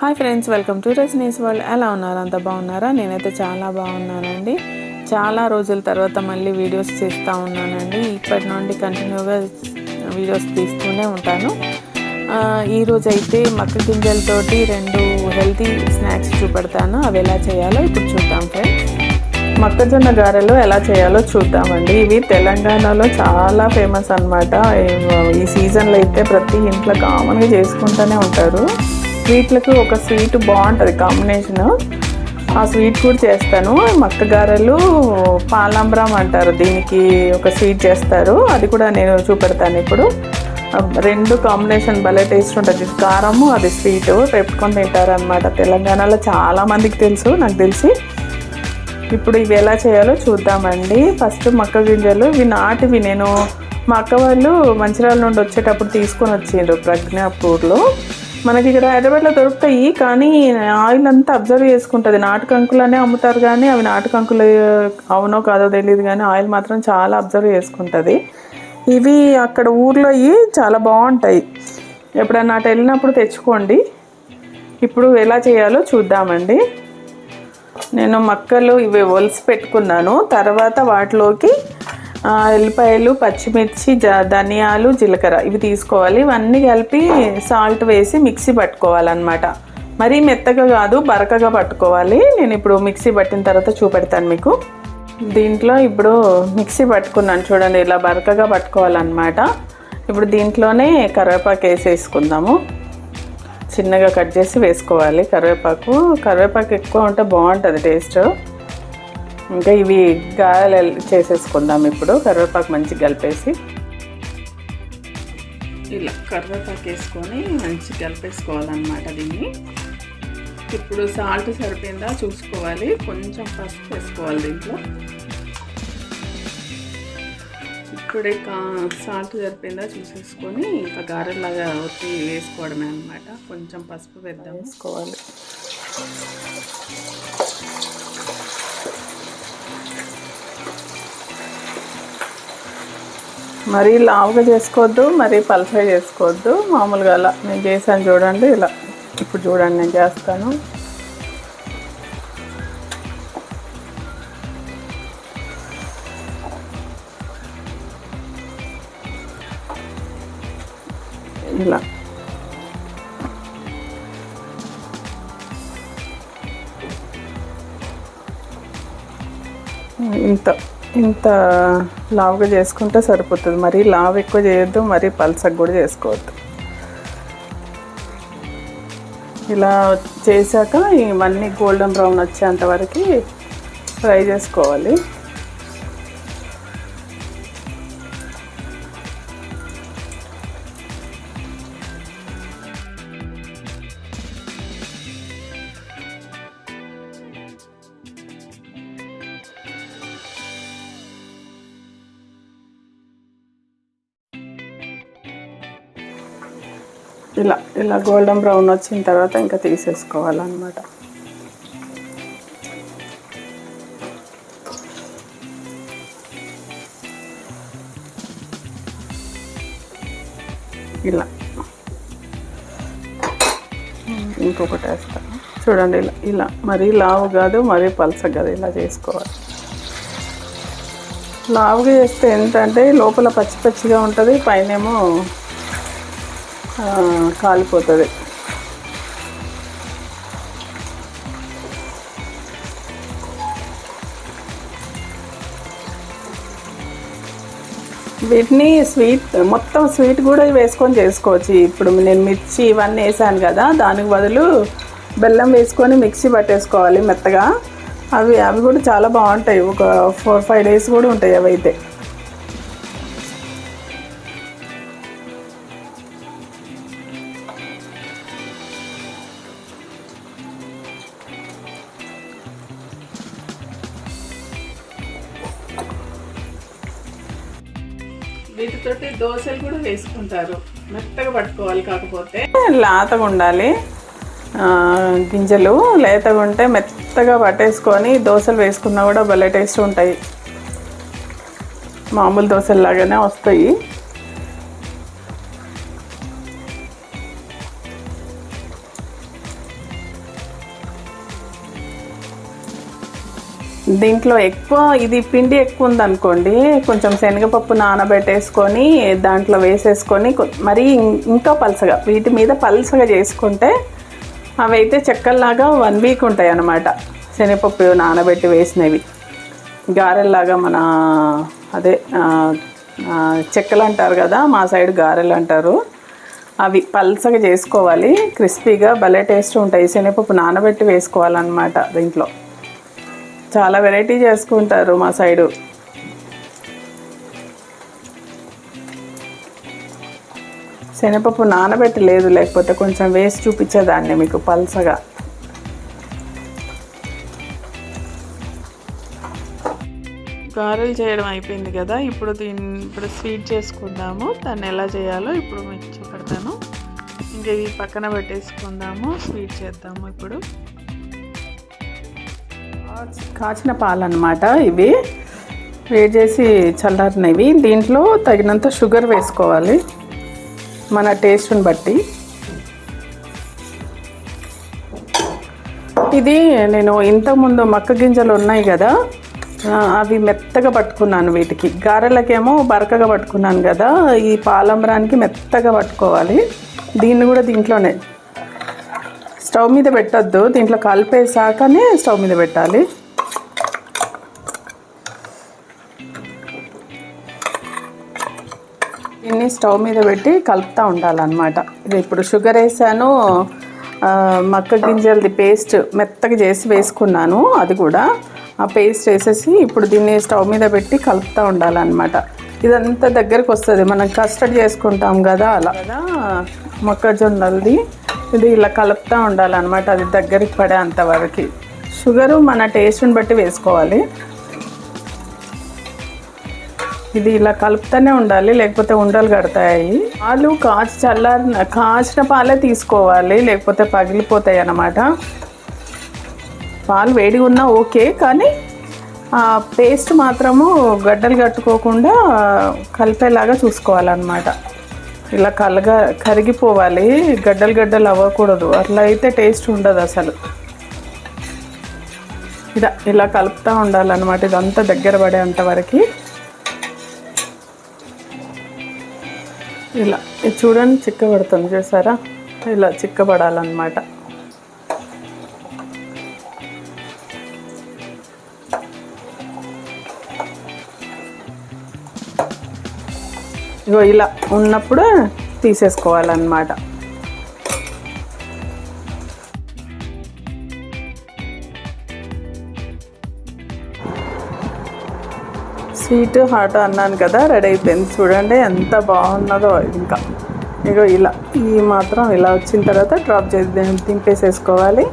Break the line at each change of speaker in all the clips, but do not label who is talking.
Hi friends welcome to Rajani's world. ఎలా ఉన్నారు? అంత బాగున్నారా? నేనైతే చాలా బాగున్నానండి. చాలా రోజుల తర్వాత మళ్ళీ వీడియోస్ చేస్తూ ఉన్నానండి. ఇప్పటి నుండి కంటిన్యూగా వీడియోస్ తీస్తూనే ఉంటాను. ఈరోజైతే అయితే మక్క గింజలతోటి రెండు హెల్తీ స్నాక్స్ చూపెడతాను. అవి ఎలా చేయాలో ఇప్పుడు చూద్దాం ఫ్రెండ్స్. మొక్కజొన్న గారెలు ఎలా చేయాలో చూద్దామండి. ఇవి తెలంగాణలో చాలా ఫేమస్ అనమాట ఈ సీజన్లో అయితే ప్రతి ఇంట్లో కామన్గా చేసుకుంటూనే ఉంటారు. స్వీట్లకు ఒక స్వీట్ బాగుంటుంది కాంబినేషన్. ఆ స్వీట్ కూడా చేస్తాను. మక్క గారెలు పాలాంబ్రం అంటారు. దీనికి ఒక స్వీట్ చేస్తారు. అది కూడా నేను చూపెడతాను ఇప్పుడు. రెండు కాంబినేషన్ భలే టేస్ట్ ఉంటుంది. కారము అది స్వీట్. పెట్టుకొని తింటారు అనమాట తెలంగాణలో చాలా మందికి తెలుసు నాకు తెలిసి. ఇప్పుడు ఇవి ఎలా చేయాలో చూద్దామండి. ఫస్ట్ మక్క గింజలు. ఇవి నాటివి నేను. మా అక్క వాళ్ళు మంచిర్యాల నుండి వచ్చేటప్పుడు తీసుకొని వచ్చిండ్రు ప్రజ్ఞాపూర్లో. మనకి ఇక్కడ హైదరాబాద్లో దొరుకుతాయి కానీ ఆయిల్ అంతా అబ్జర్వ్ చేసుకుంటుంది. నాటు కంకులనే అమ్ముతారు కానీ అవి నాటు కంకులు అవునో కాదో తెలియదు కానీ ఆయిల్ మాత్రం చాలా అబ్జర్వ్ చేసుకుంటుంది. ఇవి అక్కడ ఊర్లో ఇవి చాలా బాగుంటాయి. ఎప్పుడన్నా అటు వెళ్ళినప్పుడు తెచ్చుకోండి. ఇప్పుడు ఎలా చేయాలో చూద్దామండి. నేను మక్కలు ఇవి ఒలిసి పెట్టుకున్నాను. తర్వాత వాటిలోకి ఎల్లిపాయలు పచ్చిమిర్చి జ ధనియాలు జీలకర్ర ఇవి తీసుకోవాలి. ఇవన్నీ కలిపి సాల్ట్ వేసి మిక్సీ పట్టుకోవాలన్నమాట. మరీ మెత్తగా కాదు బరకగా పట్టుకోవాలి. నేను ఇప్పుడు మిక్సీ పట్టిన తర్వాత చూపెడతాను మీకు. దీంట్లో ఇప్పుడు మిక్సీ పట్టుకున్నాను చూడండి ఇలా బరకగా పట్టుకోవాలన్నమాట. ఇప్పుడు దీంట్లోనే కరివేపాకు వేసేసుకుందాము. చిన్నగా కట్ చేసి వేసుకోవాలి. కరివేపాకు కరివేపాకు ఎక్కువ ఉంటే బాగుంటుంది టేస్ట్. ఇంకా ఇవి గాయాలు చేసేసుకుందాం ఇప్పుడు. కరివేపాకు మంచిగా కలిపేసి. ఇలా కరివేపాకు వేసుకొని మంచిగా కలిపేసుకోవాలన్నమాట దీన్ని. ఇప్పుడు సాల్ట్ సరిపోయిందా చూసుకోవాలి. కొంచెం పసుపు వేసుకోవాలి దీంట్లో. ఇప్పుడే కా సాల్ట్ సరిపోయిందా చూసేసుకొని ఇంకా గారెలాగా ఒత్తి వేసుకోవడమే అనమాట కొంచెం పసుపు వేద్దాం వేసుకోవాలి. మరీ లావుగా చేసుకోవద్దు మరీ పలసగా చేసుకోవద్దు. మామూలుగా అలా నేను చేశాను చూడండి ఇలా ఇప్పుడు చూడండి నేను చేస్తాను. ఇలా. ఇంత ఇంత లావుగా చేసుకుంటే సరిపోతుంది. మరీ లావు ఎక్కువ చేయొద్దు మరీ పల్సగా కూడా చేసుకోవద్దు. ఇలా చేశాక ఇవన్నీ గోల్డెన్ బ్రౌన్ వచ్చేంత వరకు ఫ్రై చేసుకోవాలి. ఇలా ఇలా గోల్డెన్ బ్రౌన్ వచ్చిన తర్వాత ఇంకా తీసేసుకోవాలన్నమాట. ఇలా. ఇంకొకటి వేస్తాను చూడండి ఇలా ఇలా. మరీ లావు కాదు మరీ పలస కాదు ఇలా చేసుకోవాలి. లావుగా చేస్తే ఏంటంటే లోపల పచ్చి పచ్చిగా ఉంటుంది పైనేమో కాలిపోతుంది. వీటిని స్వీట్ మొత్తం స్వీట్ కూడా వేసుకొని చేసుకోవచ్చు. ఇప్పుడు నేను మిర్చి ఇవన్నీ వేసాను కదా దానికి బదులు బెల్లం వేసుకొని మిక్సీ పట్టేసుకోవాలి మెత్తగా. అవి అవి కూడా చాలా బాగుంటాయి. ఒక ఫోర్ ఫైవ్ డేస్ కూడా ఉంటాయి అవి వీటితోటి దోశలు కూడా వేసుకుంటారు. మెత్తగా పట్టుకోవాలి కాకపోతే. లేతగా ఉండాలి గింజలు లేతగా ఉంటే మెత్తగా పట్టేసుకొని దోశలు వేసుకున్నా కూడా భలే టేస్ట్ ఉంటాయి. మామూలు దోశలు లాగానే వస్తాయి. దీంట్లో ఎక్కువ ఇది పిండి ఎక్కువ ఉందనుకోండి కొంచెం శనగపప్పు నానబెట్టేసుకొని దాంట్లో వేసేసుకొని మరీ ఇంకా పలసగా వీటి మీద పలసగా చేసుకుంటే అవి అయితే చెక్కల్లాగా వన్ వీక్ ఉంటాయి అన్నమాట శనగపప్పు నానబెట్టి వేసినవి. గారెల్లాగా మన అదే చెక్కలు అంటారు కదా మా సైడ్ గారెలు అంటారు అవి పల్సగా చేసుకోవాలి క్రిస్పీగా భలే టేస్ట్ ఉంటాయి. శనగపప్పు నానబెట్టి వేసుకోవాలన్నమాట దీంట్లో. చాలా వెరైటీ చేసుకుంటారు మా సైడు. శనగపప్పు నానబెట్టలేదు లేకపోతే కొంచెం వేసి చూపించేదాన్ని మీకు పల్సగా గారెలు చేయడం అయిపోయింది కదా ఇప్పుడు దీన్ని ఇప్పుడు స్వీట్ చేసుకుందాము. దాన్ని ఎలా చేయాలో ఇప్పుడు మీకు చూపెడతాను. ఇంకా ఇది పక్కన పెట్టేసుకుందాము స్వీట్ చేద్దాము ఇప్పుడు. కాచిన పాలు అనమాట ఇవి. వేడి చేసి చల్లారినవి. దీంట్లో తగినంత షుగర్ వేసుకోవాలి. మన టేస్ట్ని బట్టి. ఇది నేను ఇంతకుముందు మక్క గింజలు ఉన్నాయి కదా అవి మెత్తగా పట్టుకున్నాను వీటికి. గారెలకేమో బరకగా పట్టుకున్నాను కదా ఈ పాలంబరానికి మెత్తగా పట్టుకోవాలి. దీన్ని కూడా దీంట్లోనే స్టవ్ మీద పెట్టొద్దు. దీంట్లో కలిపేసాకనే స్టవ్ మీద పెట్టాలి. దీన్ని స్టవ్ మీద పెట్టి కలుపుతూ ఉండాలన్నమాట. ఇది ఇప్పుడు షుగర్ వేసాను. మక్క గింజలది పేస్ట్ మెత్తగా చేసి వేసుకున్నాను అది కూడా. ఆ పేస్ట్ వేసేసి ఇప్పుడు దీన్ని స్టవ్ మీద పెట్టి కలుపుతూ ఉండాలన్నమాట. ఇదంతా దగ్గరకు వస్తుంది. మనం కస్టర్డ్ చేసుకుంటాం కదా అలా. కదా మొక్కజొన్నలది. ఇది ఇలా కలుపుతూ ఉండాలన్నమాట. అది దగ్గరికి పడే అంతవరకు షుగరు మన టేస్ట్ని బట్టి వేసుకోవాలి. ఇది ఇలా కలుపుతూనే ఉండాలి లేకపోతే ఉండలు కడతాయి. పాలు కాచి చల్లారిన కాచిన పాలే తీసుకోవాలి లేకపోతే పగిలిపోతాయి అన్నమాట. పాలు వేడిగా ఉన్నా ఓకే కానీ ఆ పేస్ట్ మాత్రము గడ్డలు కట్టుకోకుండా కలిపేలాగా చూసుకోవాలన్నమాట. ఇలా కలగా కరిగిపోవాలి. గడ్డలు గడ్డలు అవ్వకూడదు. అట్లా అయితే టేస్ట్ ఉండదు అసలు. ఇలా ఇలా కలుపుతూ ఉండాలన్నమాట. ఇదంతా దగ్గర పడేంత వరకు. ఇలా ఇది చూడండి చిక్కబడుతుంది. చూసారా? ఇలా చిక్కబడాలన్నమాట. ఇగో ఇలా ఉన్నప్పుడు తీసేసుకోవాలన్నమాట. స్వీట్ హాట్ అన్నాను కదా రెడీ అయిపోయింది. చూడండి ఎంత బాగున్నదో ఇంకా. ఇగో ఇలా ఈ మాత్రం ఇలా వచ్చిన తర్వాత డ్రాప్ చేసి తింపేసేసుకోవాలి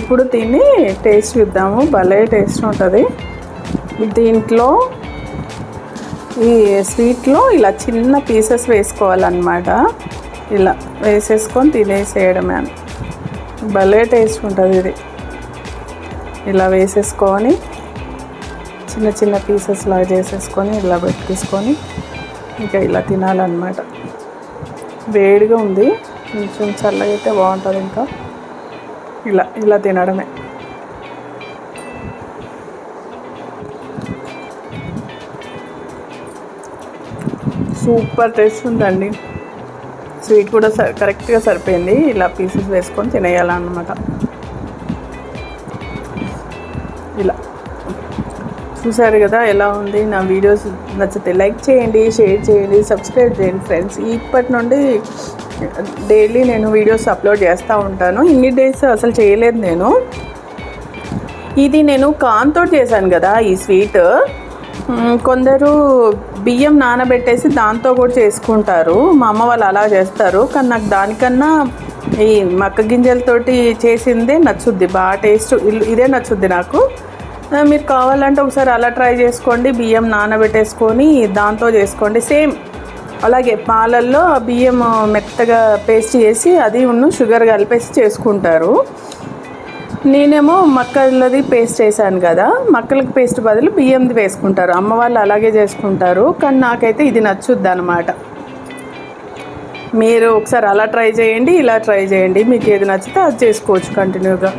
ఇప్పుడు దీన్ని టేస్ట్ చూద్దాము. భలే టేస్ట్ ఉంటుంది. దీంట్లో ఈ స్వీట్లో ఇలా చిన్న పీసెస్ వేసుకోవాలన్నమాట. ఇలా వేసేసుకొని తినేసేయడమే. భలే టేస్ట్ ఉంటుంది ఇది. ఇలా వేసేసుకొని చిన్న చిన్న పీసెస్ లాగా చేసేసుకొని ఇలా పెట్టేసుకొని ఇంకా ఇలా తినాలన్నమాట. వేడిగా ఉంది. కొంచెం చల్లగా అయితే బాగుంటుంది ఇంకా. ఇలా ఇలా తినడమే. సూపర్ టేస్ట్ ఉందండి. స్వీట్ కూడా స కరెక్ట్గా సరిపోయింది. ఇలా పీసెస్ వేసుకొని తినేయాలన్నమాట. ఇలా. చూసారు కదా ఎలా ఉంది? నా వీడియోస్ నచ్చితే లైక్ చేయండి షేర్ చేయండి సబ్స్క్రైబ్ చేయండి ఫ్రెండ్స్. ఇప్పటి నుండి డైలీ నేను వీడియోస్ అప్లోడ్ చేస్తూ ఉంటాను. ఇన్ని డేస్ అసలు చేయలేదు నేను. ఇది నేను కాన్తో చేశాను కదా ఈ స్వీట్. కొందరు బియ్యం నానబెట్టేసి దాంతో కూడా చేసుకుంటారు. మా అమ్మ వాళ్ళు అలా చేస్తారు. కానీ నాకు దానికన్నా ఈ మక్క గింజలతోటి చేసిందే నచ్చుద్ది. బాగా టేస్ట్ ఇదే నచ్చుద్ది నాకు. మీరు కావాలంటే ఒకసారి అలా ట్రై చేసుకోండి. బియ్యం నానబెట్టేసుకొని దాంతో చేసుకోండి. సేమ్ అలాగే పాలల్లో ఆ బియ్యం మెత్తగా పేస్ట్ చేసి అది ఉన్న షుగర్ కలిపేసి చేసుకుంటారు. నేనేమో మక్కలది పేస్ట్ వేసాను కదా. మక్కలకి పేస్ట్ బదులు బియ్యంది వేసుకుంటారు. అమ్మ వాళ్ళు అలాగే చేసుకుంటారు. కానీ నాకైతే ఇది నచ్చుద్ది అనమాట మీరు ఒకసారి అలా ట్రై చేయండి ఇలా ట్రై చేయండి. మీకు ఏది నచ్చితే అది చేసుకోవచ్చు కంటిన్యూగా